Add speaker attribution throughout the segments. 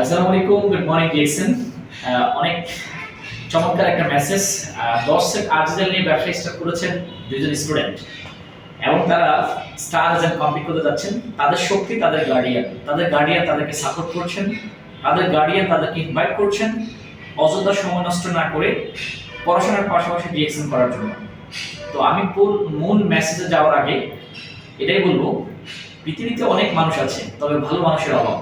Speaker 1: আসসালামু আলাইকুম good morning DXN অনেক চমৎকার একটা মেসেজ দশ সেট নিয়ে ব্যবসা স্টার্ট করেছেন দুজন স্টুডেন্ট এবং তারা স্টার এজেন্ট কমপ্লিট করতে যাচ্ছেন। তাদের শক্তি তাদের গার্ডিয়ান তাদের গার্ডিয়ান তাদেরকে সাপোর্ট করছেন, তাদের গার্ডিয়ান তাদেরকে ইনভাইট করছেন, অযথা সময় নষ্ট না করে পড়াশোনার পাশাপাশি ডিএক্সএন করার জন্য। তো আমি মূল মেসেজে যাওয়ার আগে এটাই বলব, পৃথিবীতে অনেক মানুষ আছে, তবে ভালো মানুষের অভাব।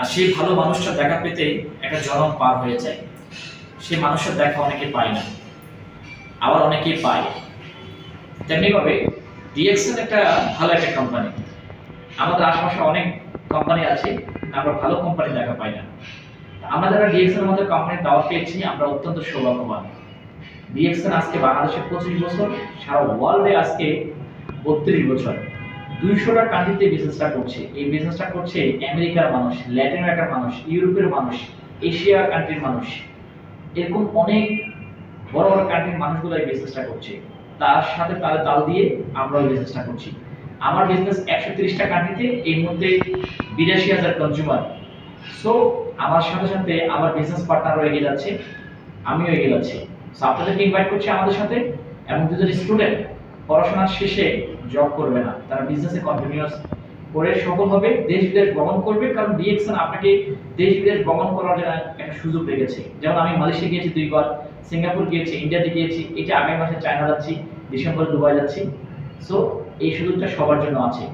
Speaker 1: আর সেই ভালো মানুষটা দেখা পেতে একটা জনম পার হয়ে যায়। সেই মানুষের দেখা অনেকে পায় না, আবার অনেকেই পায়। তেমনিভাবে ডিএক্সএন একটা ভালো একটা কোম্পানি আমাদের আশেপাশে অনেক কোম্পানি আছে, আমরা ভালো কোম্পানি দেখা পাই না। আমরা যারা ডিএক্সএন মধ্যে কোম্পানির দাওয়াত পেয়েছি, আমরা অত্যন্ত সৌভাগ্যবান। ডিএক্সএন আজকে বাংলাদেশে পঁচিশ বছর, সারা ওয়ার্ল্ডে আজকে বত্রিশ বছর। দুইশোটা কান্ট্রিতে বিজনেসটা করছে। এই বিজনেসটা করছে আমেরিকার মানুষ ল্যাটিন আমেরিকার মানুষ ইউরোপের মানুষ এশিয়া কান্ট্রির মানুষ। এরকম অনেক বড় বড় কান্ট্রির মানুষগুলো এই বিজনেসটা করছে। তার সাথে তালে তাল দিয়ে আমরা এই বিজনেসটা করছি। আমার বিজনেস একশো তিরিশটা কান্ট্রিতে এই মধ্যে বিরাশি হাজার কনজিউমার সো আমার সাথে সাথে আমার বিজনেস পার্টনারও এগিয়ে যাচ্ছে, আমিও এগিয়ে যাচ্ছি। সো আপনাদেরকে ইনভাইট করছি আমাদের সাথে এবং দুজন স্টুডেন্ট পড়াশোনার শেষে জব করবে না। তারা বিজনেসে কন্টিনিউয়াস করে সফল হবে, দেশ বিদেশ ভ্রমণ করবে, কারণ ডিএক্সন আপনাকে দেশ বিদেশ ভ্রমণ করার জন্য একটা সুযোগ রেখেছে যেমন আমি মালয়েশিয়া গিয়েছি দুইবার, সিঙ্গাপুর গিয়েছি, ইন্ডিয়াতে গিয়েছি, এটা আগামী মাসে চায়না যাচ্ছি, ডিসেম্বরে দুবাই যাচ্ছি। সো এই সুযোগটা সবার জন্য আছে।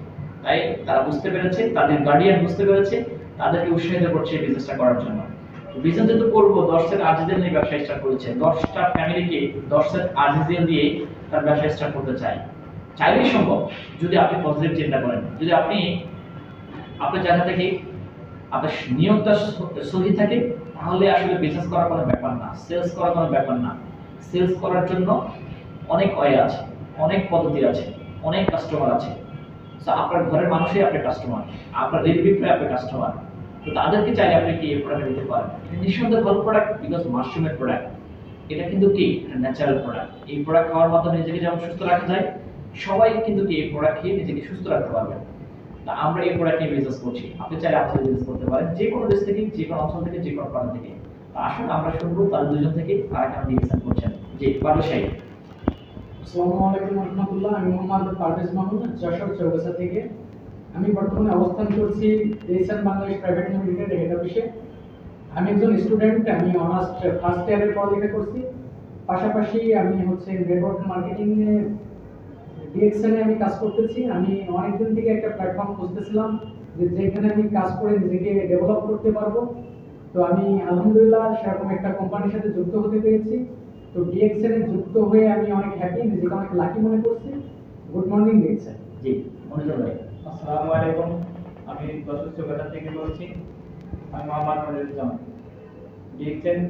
Speaker 1: তাই তারা বুঝতে পেরেছে, তাদের গার্ডিয়ান বুঝতে পেরেছে, তাদেরকে উৎসাহিত করছে বিজনেসটা করার জন্য। বিজনেস যেহেতু করব, দশ সেট আর্জিজেল নিয়ে ব্যবসা স্টার্ট করেছে, দশটা ফ্যামিলিকে দশ সেট আর্জিজেল দিয়ে তার ব্যবসা স্টার্ট করতে চাই। চাইলেই সম্ভব যদি আপনি পজিটিভ চিন্তা করেন। যদি আপনি আপনার জায়গা থেকে আপনার নিয়মটা স- সহি থাকে তাহলে আসলে বিজনেস করার কোনো ব্যাপার না সেলস করার কোনো ব্যাপার না। সেলস করার জন্য অনেক ওয়ে আছে অনেক পদ্ধতি আছে অনেক কাস্টমার আছে। So, আপনার ঘরের মানুষই আপনার কাস্টমার আপনার রিলেটিভরাই আপনার কাস্টমার তো তাদেরকে চাইলে আপনি কি এই প্রোডাক্ট দিতে পারেন? নিঃসন্দেহে ভালো প্রোডাক্ট বিকজ মাশরুমের প্রোডাক্ট এটা কিন্তু কি? ন্যাচারাল প্রোডাক্ট এই প্রোডাক্ট খাওয়ার মাধ্যমে নিজেকে যেমন সুস্থ রাখা যায়, সবাই কিন্তু কি এই প্রোডাক্ট খেয়ে নিজেকে সুস্থ রাখতে পারবেন তা আমরা এই প্রোডাক্ট নিয়ে বিজনেস করছি। আপনি চাইলে আপনার বিজনেস করতে পারেন, যে কোনো দেশ থেকে, যে কোনো অঞ্চল থেকে, যে কোনো প্রান্ত থেকে। আসুন, আমরা শুনব তাদের দুজন থেকে তারা কেন ডিসিশন করছেন। পারবে সাহেব।
Speaker 2: আসসালামু আলাইকুম রহমতুল্লাহ, আমি মোহাম্মদ পারভেজ মাহমুদ, যশোর থেকে। আমি বর্তমানে অবস্থান করছি দেশান বাংলাদেশ প্রাইভেট লিমিটেড অফিসে আমি একজন স্টুডেন্ট আমি অনার্স ফার্স্ট ইয়ারের পড়ালেখা করছি। পাশাপাশি আমি হচ্ছে নেটওয়ার্ক মার্কেটিং ডিএক্সএনে আমি কাজ করতেছি। আমি অনেকদিন থেকে একটা প্ল্যাটফর্ম খুঁজতেছিলাম যে যেখানে আমি কাজ করে নিজেকে ডেভেলপ করতে পারব। তো আমি আলহামদুলিল্লাহ সেরকম একটা কোম্পানির সাথে যুক্ত হতে পেরেছি। তো ডিএক্সএন এ যুক্ত হয়ে আমি অনেক হ্যাপি নিজেকে অনেক লাকি মনে করছি। গুড মর্নিং ডিএক্সএন
Speaker 1: জি মনোজন ভাই।
Speaker 3: আসসালামু আলাইকুম। আমি চৌকাটা থেকে বলছি। মোহাম্মদ মনিরুজ্জামান ডিএক্সএন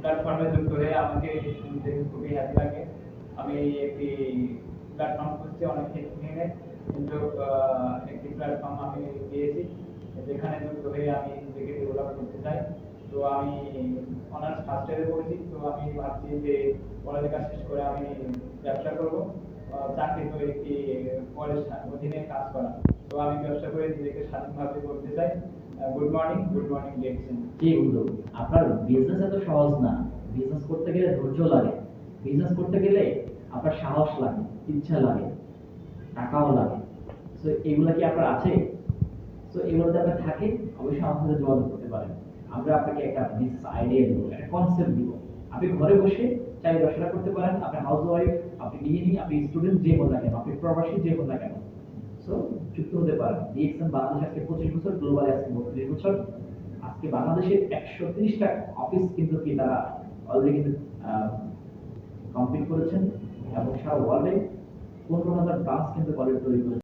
Speaker 3: প্ল্যাটফর্মে যুক্ত হয়ে আমাকে দেখে খুবই হ্যাপি লাগে। আমি একটি প্ল্যাটফর্ম খুঁজছি, অনেক নিয়ে কিন্তু একটি প্ল্যাটফর্ম আমি পেয়েছি, যেখানে যুক্ত হয়ে আমি নিজেকে ডেভেলপ করতে চাই। তো আমি অনার্স ফার্স্ট ইয়ারে পড়েছি, তো আমি ভাবছি যে পড়ালেখা শেষ করে আমি ব্যবসা করব। চাকরি করে একটি পরের অধীনে কাজ করা। তো আমি ব্যবসা করে নিজেকে স্বাধীনভাবে করতে চাই। গুড মর্নিং গুড মর্নিং
Speaker 1: আপনার বিজনেস এত সহজ না। বিজনেস করতে গেলে ধৈর্য লাগে। বিজনেস করতে গেলে আপনার সাহস লাগে, ইচ্ছা লাগে, টাকাও লাগে। তো এগুলো কি আপনার আছে? তো এগুলো আপনার থাকে, অবশ্যই আমার সাথে যোগাযোগ করতে পারেন। আমরা আপনাকে একটা বিজনেস আইডিয়া দিব, একটা কনসেপ্ট দিব। আপনি ঘরে বসে চাই ব্যবসা করতে পারেন। আপনি হাউস ওয়াইফ আপনি গৃহিণী, আপনি স্টুডেন্ট যে না কেন, আপনি প্রবাসী যে হন না কেন। সো যুক্ত হতে পঁচিশ বছর গ্লোবাল আজকে বত্রিশ বছর। আজকে বাংলাদেশের একশো তিরিশটা অফিস কিন্তু কি তারা অলরেডি কিন্তু কমপ্লিট করেছেন এবং সারা ওয়ার্ল্ডে পনেরো হাজার ব্রাঞ্চ কিন্তু কলেজ তৈরি করেছেন